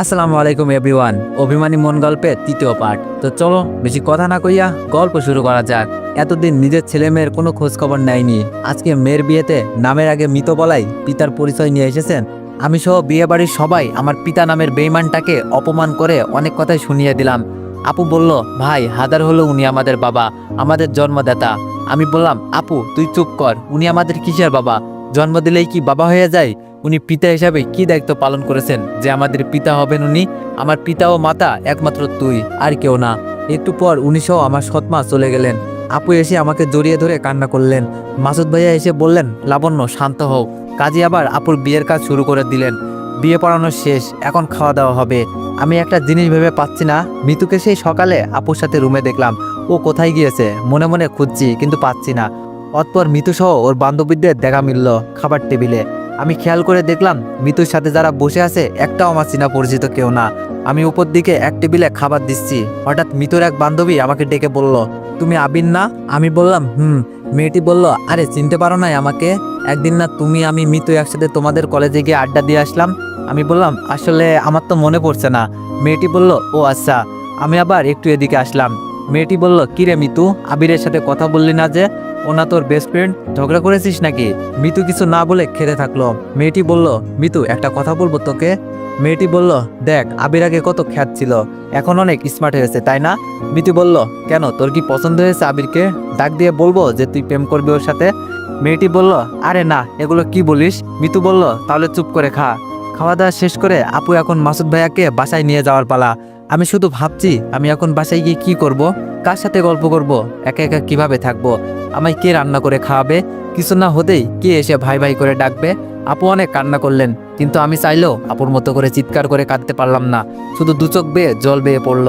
আসসালামু আলাইকুম এভরিওয়ান অভিমানী মন গল্পের তৃতীয় পার্ট তো চলো, বেশি কথা না কইয়া গল্প শুরু করা যাক। এতদিন নিজের ছেলে মেয়ের কোনো খোঁজ খবর নেয়নি। আজকে মেয়ের বিয়েতে নামের আগে মৃত বলাই পিতার পরিচয় নিয়ে এসেছেন। আমি সহ বিয়ে বাড়ির সবাই আমার পিতা নামের বেইমানটাকে অপমান করে অনেক কথাই শুনিয়ে দিলাম। আপু বলল, ভাই, হাদার হলো উনি আমাদের বাবা, আমাদের জন্মদাতা। আমি বললাম, আপু, তুই চুপ কর, উনি আমাদের কিসের বাবা? জন্ম দিলেই কি বাবা হয়ে যায়? উনি পিতা হিসাবে কি দায়িত্ব পালন করেছেন? যে আমাদের পিতা হবেন উনি, আমার পিতা ও মাতা একমাত্র তুই, আর কেউ না। একটু পর উনি সহ আমার সৎমা চলে গেলেন। আপু এসে আমাকে জড়িয়ে ধরে কান্না করলেন। মাসুদ ভাইয়া এসে বললেন, লাবণ্য, শান্ত হও। কাজী আবার আপুর বিয়ের কাজ শুরু করে দিলেন। বিয়ে পড়ানো শেষ, এখন খাওয়া দাওয়া হবে। আমি একটা জিনিস ভেবে পাচ্ছি না। মিতুকে সেই সকালে আপুর সাথে রুমে দেখলাম। ও কোথায় গিয়েছে? মনে মনে খুঁজছি, কিন্তু পাচ্ছি না। অতপর মিতু সহ ওর বান্ধবীদের দেখা মিলল খাবার টেবিলে। আমি খেয়াল করে দেখলাম, মিতুর সাথে যারা বসে আছে, একটাও আমার চিনা পরিচিত কেউ না। আমি উপর দিকে এক টেবিলে খাবার দিচ্ছি। হঠাৎ মিতুর এক বান্ধবী আমাকে ডেকে বলল, তুমি আবির না? আমি বললাম, হুম। মেয়েটি বলল, আরে, চিনতে পারো নাই আমাকে। একদিন না তুমি, আমি, মিতু একসাথে তোমাদের কলেজে গিয়ে আড্ডা দিয়ে আসলাম। আমি বললাম, আসলে আমার তো মনে পড়ছে না। মেয়েটি বলল, ও আচ্ছা। আমি আবার একটু এদিকে আসলাম। মেয়েটি বলল কিরে মিতু, আবিরের সাথে কথা বললি না যে? ওনা তোর বেস্ট ফ্রেন্ড ঝগড়া করেছিস নাকি? মিতু কিছু না বলে খেতে থাকল। মেয়েটি বলল, মিতু, একটা কথা বলব তোকে? মেয়েটি বলল, দেখ, আবির আগে কত খ্যাত ছিল, এখন অনেক স্মার্ট হয়েছে, তাই না? মিতু বলল, কেন, তোর কি পছন্দ হয়েছে আবিরকে? ডাক দিয়ে বলব যে তুই প্রেম করবি ওর সাথে? মেয়েটি বলল, আরে না, এগুলো কি বলিস? মিতু বলল, তাহলে চুপ করে খা। খাওয়া দাওয়া শেষ করে আপু এখন মাসুদ ভাইয়াকে বাসায় নিয়ে যাওয়ার পালা। আমি শুধু ভাবছি, আমি এখন বাসায় গিয়ে কি করব? কার সাথে গল্প করব? একা একা কীভাবে থাকব? আমায় কে রান্না করে খাওয়াবে? কিছু না হতেই কে এসে ভাই ভাই করে ডাকবে? আপু অনেক কান্না করলেন, কিন্তু আমি চাইলেও আপুর মতো করে চিৎকার করে কাঁদতে পারলাম না। শুধু দু চোখ বেয়ে জল বেয়ে পড়ল।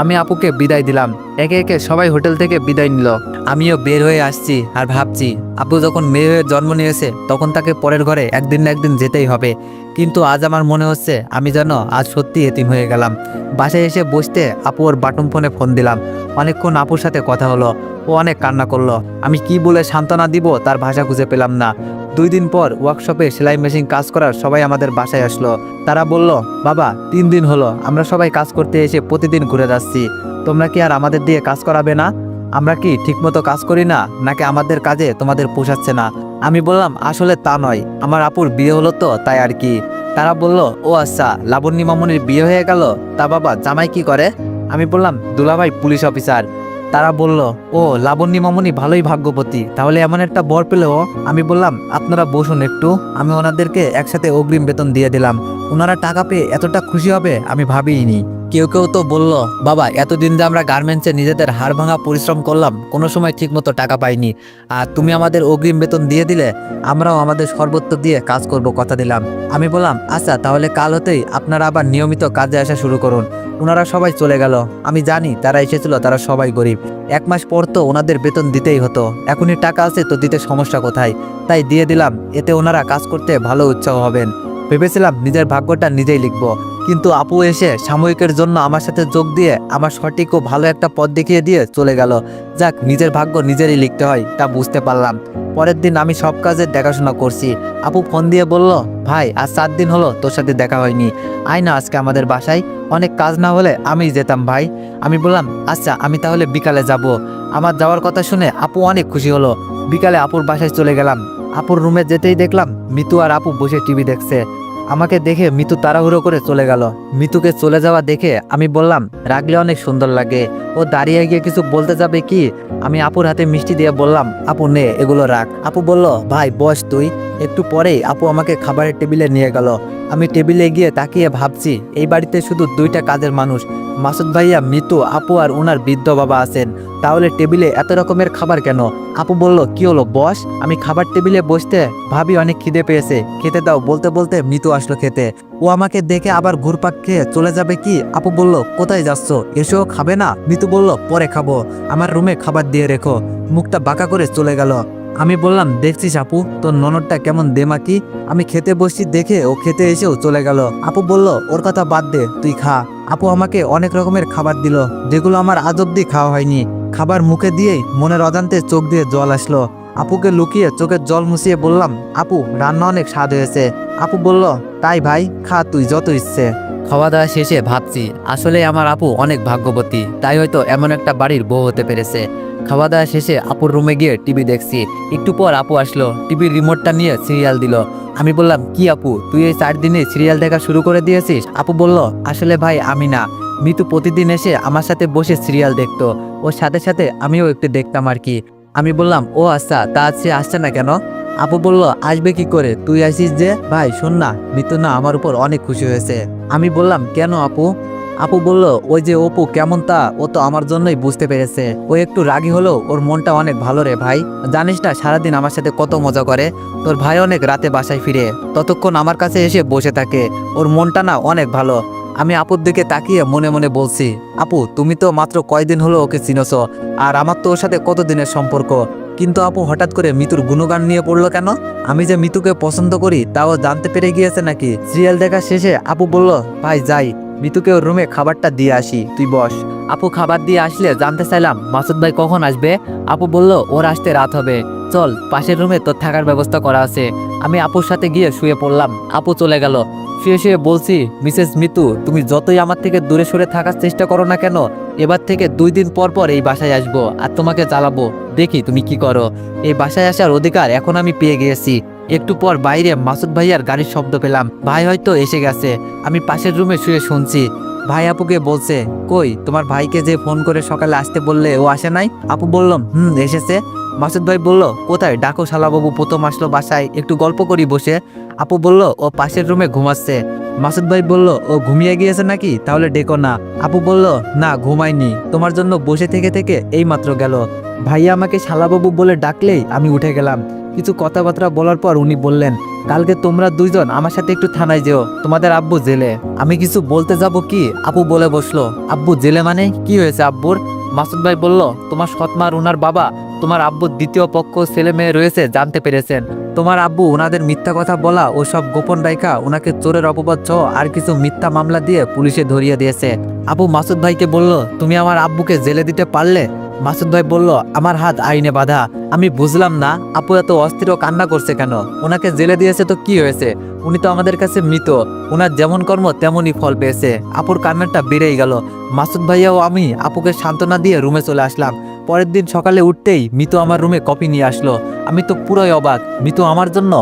আমি আপুকে বিদায় দিলাম। একে একে সবাই হোটেল থেকে বিদায় নিল। আমিও বের হয়ে আসছি আর ভাবছি, আপু যখন মেয়ে হয়ে জন্ম নিয়েছে, তখন তাকে পরের ঘরে একদিন না একদিন যেতেই হবে। কিন্তু আজ আমার মনে হচ্ছে, আমি যেন আজ সত্যি এতিম হয়ে গেলাম। বাসায় এসে বসতে আপু ওর বাটন ফোনে ফোন দিলাম। অনেকক্ষণ আপুর সাথে কথা হলো। ও অনেক কান্না করল। আমি কি বলে সান্ত্বনা দিব তার ভাষা খুঁজে পেলাম না। দুই দিন পর ওয়ার্কশপে সেলাই মেশিন কাজ করার সবাই আমাদের বাসায় আসলো। তারা বলল, বাবা, তিন দিন হলো, আমরা সবাই কাজ করতে এসে প্রতিদিন ঘুরে যাচ্ছি। তোমরা কি আর আমাদের দিয়ে কাজ করাবে না? আমরা কি ঠিকমতো কাজ করি না? নাকি আমাদের কাজে তোমাদের পোষাচ্ছে না? আমি বললাম, আসলে তা নয়। আমার আপুর বিয়ে হলো তো, তাই আর কি। তারা বলল, ও আচ্ছা লাবণ্য মামনির বিয়ে হয়ে গেল? তা বাবা, জামাই কি করে? আমি বললাম, দুলাভাই পুলিশ অফিসার। তারা বলল, ও, লাবণ্য মামনি ভালোই ভাগ্যপতি তাহলে এমন একটা বর পেলেও আমি বললাম, আপনারা বসুন একটু। আমি ওনাদেরকে একসাথে অগ্রিম বেতন দিয়ে দিলাম। ওনারা টাকা পেয়ে এতটা খুশি হবে, আমি ভাবিনি কেউ কেউ তো বলল, বাবা, এতদিন যে আমরা গার্মেন্টসে নিজেদের হাড় ভাঙা পরিশ্রম করলাম, কোনো সময় ঠিকমতো টাকা পাইনি। আর তুমি আমাদের অগ্রিম বেতন দিয়ে দিলে, আমরাও আমাদের সর্বোচ্চ দিয়ে কাজ করব কথা দিলাম। আমি বললাম আচ্ছা তাহলে কাল হতেই আপনারা আবার নিয়মিত কাজে আসা শুরু করুন। ওনারা সবাই চলে গেল। আমি জানি তারা এসেছিল, তারা সবাই গরিব। এক মাস পর তো ওনাদের বেতন দিতেই হতো। এখনই টাকা আছে, তো দিতে সমস্যা কোথায়? তাই দিয়ে দিলাম, এতে ওনারা কাজ করতে ভালো উৎসাহ হবেন। ভেবেছিলাম নিজের ভাগ্যটা নিজেই লিখব। কিন্তু আপু এসে সাময়িকের জন্য আমার সাথে যোগ দিয়ে আমার সঠিক ও ভালো একটা পথ দেখিয়ে দিয়ে চলে গেল। যাক, নিজের ভাগ্য নিজেরই লিখতে হয়, তা বুঝতে পারলাম। পরের দিন আমি সব কাজের দেখাশোনা করছি। আপু ফোন দিয়ে বলল, ভাই, আজ সাত দিন হলো তোর সাথে দেখা হয়নি। আয় না আজকে আমাদের বাসায়। অনেক কাজ না হলে আমি যেতাম, ভাই। আমি বললাম আচ্ছা আমি তাহলে বিকালে যাব। আমার যাওয়ার কথা শুনে আপু অনেক খুশি হলো। বিকালে আপুর বাসায় চলে গেলাম। আপুর রুমে যেতেই দেখলাম মিতু আর আপু বসে টিভি দেখছে। আমাকে দেখে মিতু তাড়াহুড়ো করে চলে গেল। মিতুকে চলে যাওয়া দেখে আমি বললাম, রাগলে অনেক সুন্দর লাগে। ও দাঁড়িয়ে গিয়ে কিছু বলতে যাবে কি? আমি আপুর হাতে মিষ্টি দিয়ে বললাম, আপু, নে, এগুলো রাখ। আপু বলল, ভাই, বস তুই। একটু পরেই আপু আমাকে খাবারের টেবিলে নিয়ে গেল। আমি টেবিলে গিয়ে তাকিয়ে ভাবছি, এই বাড়িতে শুধু দুইটা কাজের মানুষ, মাসুদ ভাইয়া, মিতু, আপু আর ওনার বৃদ্ধ বাবা আছেন। তাহলে টেবিলে এত রকমের খাবার কেন? আপু বলল, কি হলো, বস? আমি খাবার টেবিলে বসতে ভাবি অনেক খিদে পেয়েছে। খেতে দাও। বলতে বলতে মিতু আসলো খেতে। ও আমাকে দেখে আবার ঘুরপাক খেয়ে চলে যাবে কি? আপু বলল, কোথায় যাচ্ছ? এসেও খাবে না? মিতু বলল, পরে খাব। আমার রুমে খাবার দিয়ে রেখো। মুখটা বাঁকা করে চলে গেল। আমি বললাম, দেখছিস আপু, তোর ননদটা কেমন দেমাকি? আমি খেতে বসছি দেখে ও খেতে এসেও চলে গেল। আপু বলল, ওর কথা বাদ দে, তুই খা। আপু আমাকে অনেক রকমের খাবার দিল, যেগুলো আমার আজ অব্দি খাওয়া হয়নি। খাবার মুখে দিয়েই মনের অজান্তে চোখ দিয়ে জল আসলো। আপুকে লুকিয়ে চোখের জল মুছিয়ে বললাম, আপু, রান্না অনেক স্বাদ হয়েছে। আপু বলল, তাই ভাই, খা, তুই যত ইচ্ছে। খাওয়া দাওয়া শেষে ভাবছি, আসলে আমার আপু অনেক ভাগ্যবতী, তাই হয়তো এমন একটা বাড়ির বউ হতে পেরেছে। খাওয়া দাওয়া শেষে আপুর রুমে গিয়ে টিভি দেখছি। একটু পর আপু আসলো, টিভির রিমোটটা নিয়ে সিরিয়াল দিল। আমি বললাম, কি আপু, তুই এই চার দিনে সিরিয়াল দেখা শুরু করে দিয়েছিস? আপু বলল, আসলে ভাই, আমি না। মিতু প্রতিদিন এসে আমার সাথে বসে সিরিয়াল দেখতো। ওর সাথে সাথে আমিও একটু দেখতাম আর কি। আমি বললাম, ও আচ্ছা তা আজকে আসছে না কেন? আপু বলল, আসবে কি করে? তুই আসিস যে? ভাই, শোন না, মিতু না আমার উপর অনেক খুশি হয়েছে। আমি বললাম, কেন আপু? আপু বলল, ওই যে অপু কেমন তা, ও তো আমার জন্যই বুঝতে পেরেছে। ও একটু রাগী হলেও ওর মনটা অনেক ভালো রে ভাই। জানিস না, সারাদিন আমার সাথে কত মজা করে। তোর ভাই অনেক রাতে বাসায় ফিরে। ততক্ষণ আমার কাছে এসে বসে থাকে। ওর মনটা না অনেক ভালো। আমি আপুর দিকে তাকিয়ে মনে মনে বলছি, আপু, তুমি তো মাত্র কয়দিন হলো ওকে চিনছ, আর আমার তো ওর সাথে কতদিনের সম্পর্ক? কিন্তু আপু হঠাৎ করে মিতুর গুণগান নিয়ে পড়ল কেন? আমি যে মিতুকে পছন্দ করি, তাও জানতে পেরে গিয়েছে নাকি? সিরিয়াল দেখা শেষে আপু বলল, ভাই, যাই। মিতুকে ওর রুমে খাবারটা দিয়ে আসি। তুই বস। আপু খাবার দিয়ে আসলে জানতে চাইলাম, মাসুদ ভাই কখন আসবে? আপু বলল, ওর আসতে রাত হবে। চল, পাশের রুমে তোর থাকার ব্যবস্থা করা আছে। আমি আপুর সাথে গিয়ে শুয়ে পড়লাম। আপু চলে গেল। শুয়ে শুয়ে বলছি, মিসেস মিতু, তুমি যতই আমার থেকে দূরে সরে থাকার চেষ্টা করো না কেন, এবার থেকে দুই দিন পর পর এই বাসায় আসব আর তোমাকে জ্বালাবো। দেখি তুমি কি করো। এই বাসায় আসার অধিকার এখন আমি পেয়ে গিয়েছি। একটু পর বাইরে মাসুদ ভাইয়ার গাড়ির শব্দ পেলাম। ভাই হয়তো এসে গেছে। আমি পাশের রুমে শুয়ে শুনছি। ভাই আপুকে বলছে, কই, তোমার ভাইকে যে ফোন করে সকালে আসতে বললে ও আসে নাই? আপু বললাম, হুম, এসেছে। মাসুদ ভাই বলল, কোথায়? ডাকো শালাবাবু, প্রথম আসলো বাসায়, একটু গল্প করি বসে। আপু বলল, ও পাশের রুমে ঘুমাচ্ছে। মাসুদ ভাই বলল, ও ঘুমিয়ে গিয়েছে নাকি? তাহলে ডেকো না। আপু বলল, না, ঘুমায়নি। তোমার জন্য বসে থেকে থেকে এই মাত্র গেল। ভাইয়া আমাকে শালাবাবু বলে ডাকলেই আমি উঠে গেলাম। কিছু কথাবার্তা বলার পর উনি বললেন কালকে তোমরা দুইজন আমার সাথে একটু থানায় যেও, তোমাদের আব্বু জেলে। আমি কিছু বলতে যাব কি? আপু বলে বসল। আব্বু জেলে মানে? কি হয়েছে আব্বুর? মাসুদ ভাই বলল, তোমার সৎমার উনার বাবা, তোমার আব্বুর দ্বিতীয় পক্ষ ছেলে মেয়ে রয়েছে, জানতে পেরেছেন। তোমার আব্বু ওনাদের মিথ্যা কথা বলা ও সব গোপন রাইখা ওনাকে চোরের অপবাদ সহ আর কিছু মিথ্যা মামলা দিয়ে পুলিশে ধরিয়ে দিয়েছে। আবু মাসুদ ভাইকে বলল, তুমি আমার আব্বুকে জেলে দিতে পারলে? মাসুদ ভাই বলল, আমার হাত আইনে বাধা। আমি বুঝলাম না, আপু এত অস্থির ও কান্না করছে কেন? ওনাকে জেলে দিয়েছে তো কি হয়েছে? উনি তো আমাদের কাছে মৃত। ওনার যেমন কর্ম, তেমনই ফল পেয়েছে। আপুর কান্নাটা বেড়েই গেল। মাসুদ ভাইয়া ও আমি আপুকে সান্ত্বনা দিয়ে রুমে চলে আসলাম। পরের দিন সকালে উঠতেই মিতু আমার রুমে কপি নিয়ে আসলো। আমি তো পুরোই অবাক। মিতু আমার জন্য,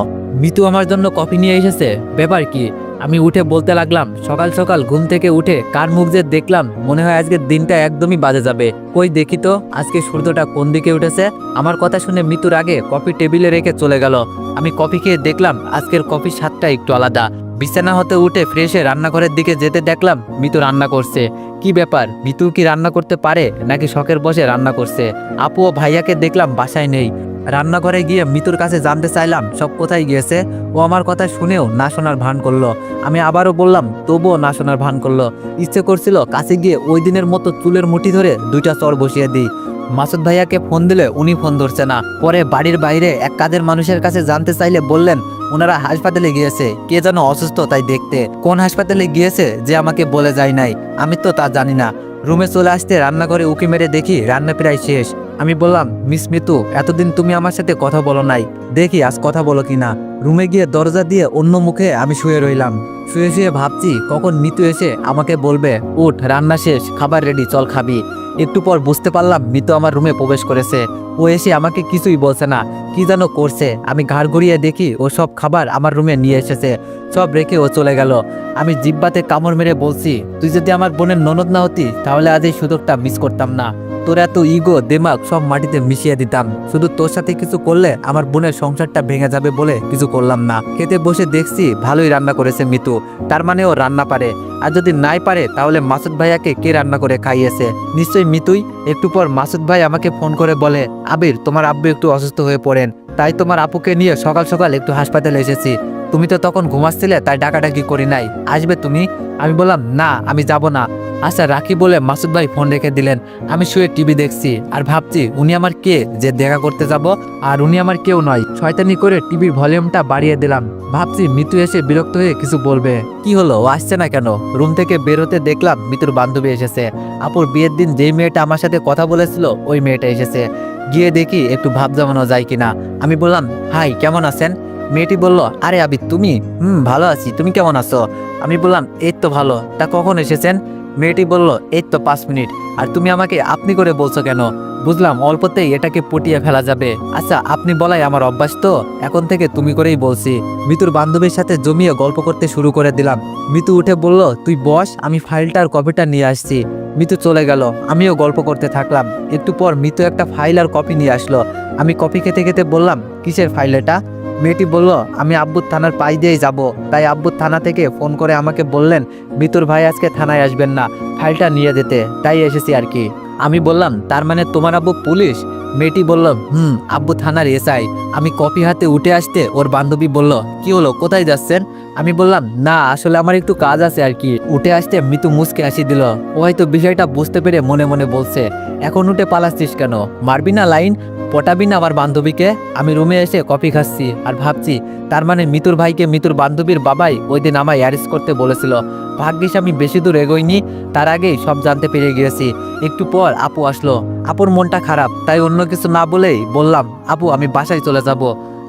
মিতু আমার জন্য কপি নিয়ে এসেছে? ব্যাপার কি? আমি উঠে বলতে লাগলাম, সকাল সকাল ঘুম থেকে উঠে কার মুখ যে দেখলাম, মনে হয় আজকের দিনটা একদমই বাজে যাবে। কই দেখি তো, আজকে সূর্যটা কোন দিকে উঠেছে? আমার কথা শুনে মৃত্যুর আগে কফি টেবিলে রেখে চলে গেল। আমি কফি খেয়ে দেখলাম, আজকের কফির স্বাদটা একটু আলাদা। বিছানা হতে উঠে ফ্রেশে রান্নাঘরের দিকে যেতে দেখলাম, মিতু রান্না করছে। কি ব্যাপার, মিতু কি রান্না করতে পারে, নাকি শখের বসে রান্না করছে? আপু ও ভাইয়াকে দেখলাম বাসায় নেই। রান্নাঘরে গিয়ে মিতুর কাছে জানতে চাইলাম, সব কোথায় গিয়েছে? ও আমার কথা শুনেও না শোনার ভান করল। আমি আবারও বললাম, তবুও না শোনার ভান করল। ইচ্ছে করছিল কাছে গিয়ে ওই দিনের মতো চুলের মুঠি ধরে দুইটা চর বসিয়ে দিই। মাসুদ ভাইয়াকে ফোন দিলে উনি ফোন ধরছে না। পরে বাড়ির বাইরে এক কাজের মানুষের কাছে জানতে চাইলে বললেন, ওনারা হাসপাতালে গিয়েছে। কে যেন অসুস্থ তাই দেখতে। কোন হাসপাতালে গিয়েছে যে আমাকে বলে যায় নাই? আমি তো তা জানি না। রুমে চলে আসতে রান্নাঘরে উকি মেরে দেখি রান্না প্রায় শেষ। আমি বললাম, মিস মিতু, এতদিন তুমি আমার সাথে কথা বলো নাই। দেখি আজ কথা বলো কিনা। রুমে গিয়ে দরজা দিয়ে অন্য মুখে আমি শুয়ে রইলাম। শুয়ে শুয়ে ভাবছি কখন মিতু এসে আমাকে বলবে, উঠ, রান্না শেষ, খাবার রেডি, চল খাবি। একটু পর বুঝতে পারলাম মিতু আমার রুমে প্রবেশ করেছে। ও এসে আমাকে কিছুই বলছে না, কি যেন করছে। আমি ঘাড় ঘুরিয়ে দেখি ও সব খাবার আমার রুমে নিয়ে এসেছে, সব রেখে ও চলে গেল। আমি জিব্বাতে কামড় মেরে বলছি, তুই যদি আমার বোনের ননদ না হতি, তাহলে আজ এই সুযোগটা মিস করতাম না। তোর এত ইগো দেমাগ, সব মাটিতে মিশিয়ে দিতাম। শুধু তোর সাথে কিছু করলে আমার বোনের সংসারটা ভেঙে যাবে বলে কিছু করলাম না। খেতে বসে দেখছি ভালোই রান্না করেছে মিতু। তার মানে ও রান্না পারে। আর যদি নাই পারে, তাহলে মাসুদ ভাইয়াকে কে রান্না করে খাইয়েছে? নিশ্চয়ই মিতুই। একটু পর মাসুদ ভাই আমাকে ফোন করে বলে, আবির, তোমার আব্বু একটু অসুস্থ হয়ে পড়েন। তাই তোমার আপুকে নিয়ে সকাল সকাল একটু হাসপাতালে এসেছি। তুমি তো তখন ঘুমাচ্ছিলে, তাই ডাকাডাকি করি নাই। আসবে তুমি? আমি বললাম, না, আমি যাব না। আচ্ছা রাখি বলে মাসুদ ভাই ফোন রেখে দিলেন। আমি শুয়ে টিভি দেখছি আর ভাবছি, উনি আমার কে? যে দেখা করতে যাব? আর উনি আমার কেউ নয়। শয়তানি করে টিভির ভলিউমটা বাড়িয়ে দিলাম। ভাবছি, মিতু এসে বিরক্ত হয়ে কিছু বলবে। কি হলো? ও আসছে না কেন? রুম থেকে বেরোতে দেখলাম মিতুর বান্ধবী এসেছে। আপুর বিয়ের দিন যেই মেয়েটা আমার সাথে কথা বলেছিল, ওই মেয়েটা এসেছে। গিয়ে দেখি একটু ভাব জমানো যায় কিনা। আমি বললাম, হাই, কেমন আছেন? মেয়েটি বলল, আরে আবি তুমি? হুম, ভালো আছি। তুমি কেমন আছো? আমি বললাম, এই তো ভালো। তা কখন এসেছেন? মেয়েটি বলল, এই তো পাঁচ মিনিট। আর তুমি আমাকে আপনি করে বলছো কেন? বুঝলাম, অল্পতেই এটাকে পটিয়ে ফেলা যাবে। আচ্ছা আপনি বলাই আমার অভ্যাস তো? এখন থেকে তুমি করেই বলছি। মিতুর বান্ধবীর সাথে জমিয়ে গল্প করতে শুরু করে দিলাম। মিতু উঠে বলল, তুই বস, আমি ফাইলটার কপিটা নিয়ে আসছি। মিতু চলে গেল। আমিও গল্প করতে থাকলাম। একটু পর মিতু একটা ফাইল আর কপি নিয়ে আসলো। আমি কপি খেতে খেতে বললাম, কিসের ফাইল এটা? মেয়েটি বলল, আমি আব্বুর থানার পাই দিয়েই যাব। তাই আব্বুর থানা থেকে ফোন করে আমাকে বললেন, মিতুর ভাই আজকে থানায় আসবেন না, ফাইলটা নিয়ে যেতে। তাই এসেছি আর কি। আমি বললাম, তার মানে তোমার আব্বু পুলিশ? মেয়েটি বলল, হুম, আব্বু থানার এসআই। আমি কপি হাতে উঠে আসতে ওর বান্ধবী বলল, কি হলো, কোথায় যাচ্ছেন? আমি বললাম, না, আসলে আমার একটু কাজ আছে আর কি। উঠে আসতে মৃত্যু মুসকে আসি দিল। ও হয়তো বিষয়টা বুঝতে পেরে মনে মনে বলছে, এখন উঠে পালাচ্ছিস কেন? মারবি না লাইন? পটাবি না আমার বান্ধবীকে? আমি রুমে এসে কফি খাচ্ছি আর ভাবছি, তার মানে মিতুর ভাইকে মিতুর বান্ধবীর বাবাই ওই দিন আমায় অ্যারেস্ট করতে বলেছিল। ভাগ্যিস আমি বেশি দূর এগোইনি, তার আগেই সব জানতে পেরে গিয়েছি। একটু পর আপু আসলো। আপুর মনটা খারাপ, তাই অন্য কিছু না বলেই বললাম, আপু, আমি বাসায় চলে যাব।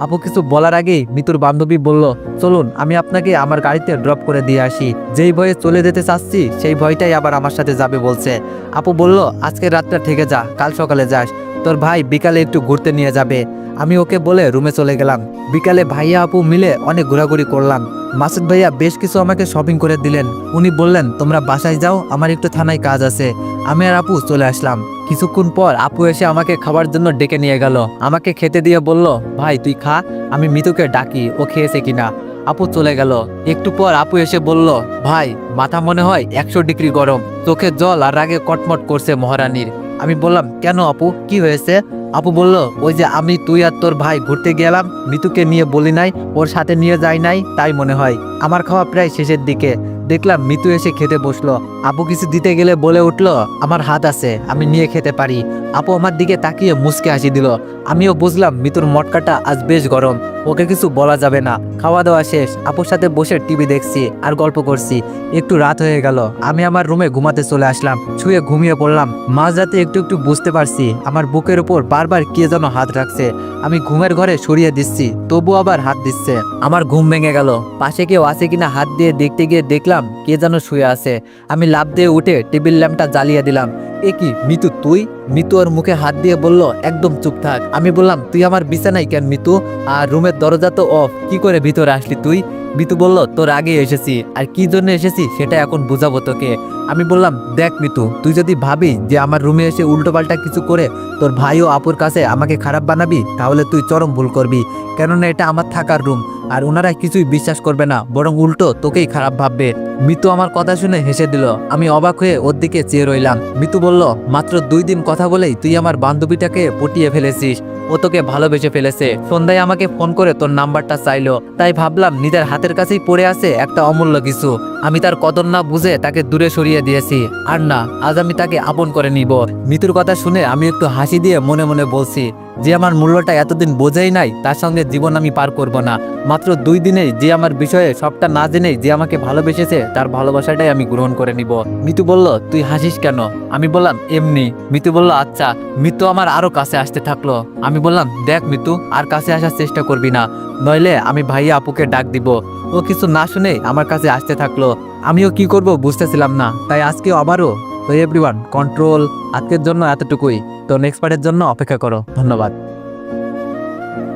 আপু কিছু বলার আগেই মিতুর বান্ধবী বলল, চলুন, আমি আপনাকে আমার গাড়িতে ড্রপ করে দিয়ে আসি। যেই ভয়ে চলে যেতে চাচ্ছি, সেই ভয়টাই আবার আমার সাথে যাবে, বলছে। আপু বলল, আজকে রাতটা থেকে যা, কাল সকালে যাস। তোর ভাই বিকালে একটু ঘুরতে নিয়ে যাবে। আমি ওকে বলে রুমে চলে গেলাম। বিকালে ভাইয়া আপু মিলে অনেক ঘোরাঘুরি করলাম। মাসুদ ভাইয়া বেশ কিছু আমাকে শপিং করে দিলেন। উনি বললেন, তোমরা বাসায় যাও, আমার একটু থানায় কাজ আছে। আমি আর আপু চলে আসলাম। কিছুক্ষণ পর আপু এসে আমাকে খাবার জন্য ডেকে নিয়ে গেল। আমাকে খেতে দিয়ে বলল, ভাই, তুই খা, আমি মিতুকে ডাকি, ও খেয়েছে কিনা? আপু চলে গেল। একটু পর আপু এসে বলল, ভাই, মাথা মনে হয় একশো ডিগ্রি গরম। চোখে জল আর রাগে কটমট করছে মহারানীর। আমি বললাম, কেন আপু? কি হয়েছে? আপু বলল, ওই যে আমি, তুই আর তোর ভাই ঘুরতে গেলাম, মিতুকে নিয়ে বলি নাই, ওর সাথে নিয়ে যাই নাই, তাই মনে হয়। আমার খাওয়া প্রায় শেষের দিকে। দেখলাম মিতু এসে খেতে বসল। আপু কিছু দিতে গেলে বলে উঠল, আমার হাত আছে, আমি নিয়ে খেতে পারি। আপু আমার দিকে তাকিয়ে মুসকে হাসি দিল। আমিও বুঝলাম মিতুর মটকাটা আজ বেশ গরম, ওকে কিছু বলা যাবে না। খাওয়া দাওয়া শেষ, আপুর সাথে বসে টিভি দেখছি আর গল্প করছি। একটু রাত হয়ে গেল। আমি আমার রুমে ঘুমাতে চলে আসলাম। শুয়ে ঘুমিয়ে পড়লাম। মাঝরাতে একটু একটু বুঝতে পারছি আমার বুকের উপর বারবার কে যেন হাত রাখছে। আমি ঘুমের ঘরে সরিয়ে দিচ্ছি তবু আবার হাত দিচ্ছে। আমার ঘুম ভেঙে গেল। পাশে কেউ আছে কিনা হাত দিয়ে দেখতে গিয়ে দেখলাম কে যেন শুয়ে আছে। আমি লাভ দিয়ে উঠে টেবিল ল্যাম্পটা জ্বালিয়ে দিলাম। এ কি, মিতু তুই? মিতু ওর মুখে হাত দিয়ে বলল, একদম চুপ থাক। আমি বললাম, তুই আমার বিছানায় কেন মিতু? আর রুমের দরজা তো অফ কি করে ভিতরে আসলি তুই? মিতু বলল, তোর আগে এসেছি। আর কি জন্য এসেছি সেটা এখন বুঝাবো তোকে। আমি বললাম, দেখ মিতু, তুই যদি ভাবি যে আমার রুমে এসে উল্টোপাল্টা কিছু করে তোর ভাই ও আপুর কাছে আমাকে খারাপ বানাবি, তাহলে তুই চরম ভুল করবি। কেননা এটা আমার থাকার রুম, আর ওনারা কিছুই বিশ্বাস করবে না, বরং উল্টো তোকেই খারাপ ভাববে। মিতু আমার কথা শুনে হেসে দিল। আমি অবাক হয়ে ওর দিকে চেয়ে রইলাম। মিতু বলল, মাত্র দুই দিন কথা বলেই তুই আমার বান্ধবীটাকে পটিয়ে ফেলেছিস। ও তোকে ভালোবেসে ফেলেছে। সন্ধ্যায় আমাকে ফোন করে তোর নাম্বারটা চাইলো। তাই ভাবলাম নিজের হাতের কাছেই পড়ে আছে একটা অমূল্য কিছু। আমি তার কদর না বুঝে তাকে দূরে সরিয়ে দিয়েছি। আর না, আজ আমি তাকে আপন করে নিব। মিতুর কথা শুনে আমি একটু হাসি দিয়ে মনে মনে বলছি, যে আমার মূল্যটা এতদিন বোঝাই নাই, তার সঙ্গে জীবন আমি পার করব না। মাত্র দুই দিনেই যে আমার বিষয়ে সবটা না জেনেই যে আমাকে ভালোবেসেছে, তার ভালোবাসাটাই আমি গ্রহণ করে নিব। মিতু বলল, তুই হাসিস কেন? আমি বললাম, এমনি। মিতু বলল আচ্ছা। মিতু আমার আরও কাছে আসতে থাকল। আমি বললাম, দেখ মিতু, আর কাছে আসার চেষ্টা করবি না। নইলে আমি ভাইয়া আপুকে ডাক দিব। ও কিছু না শুনে আমার কাছে আসতে থাকল। আমিও কি করব বুঝতেছিলাম না। তাই আজকে আবারও তো এভরিওয়ান কন্ট্রোল আজকের জন্য এতটুকুই। তো নেক্সট পার্টের জন্য অপেক্ষা করো। ধন্যবাদ।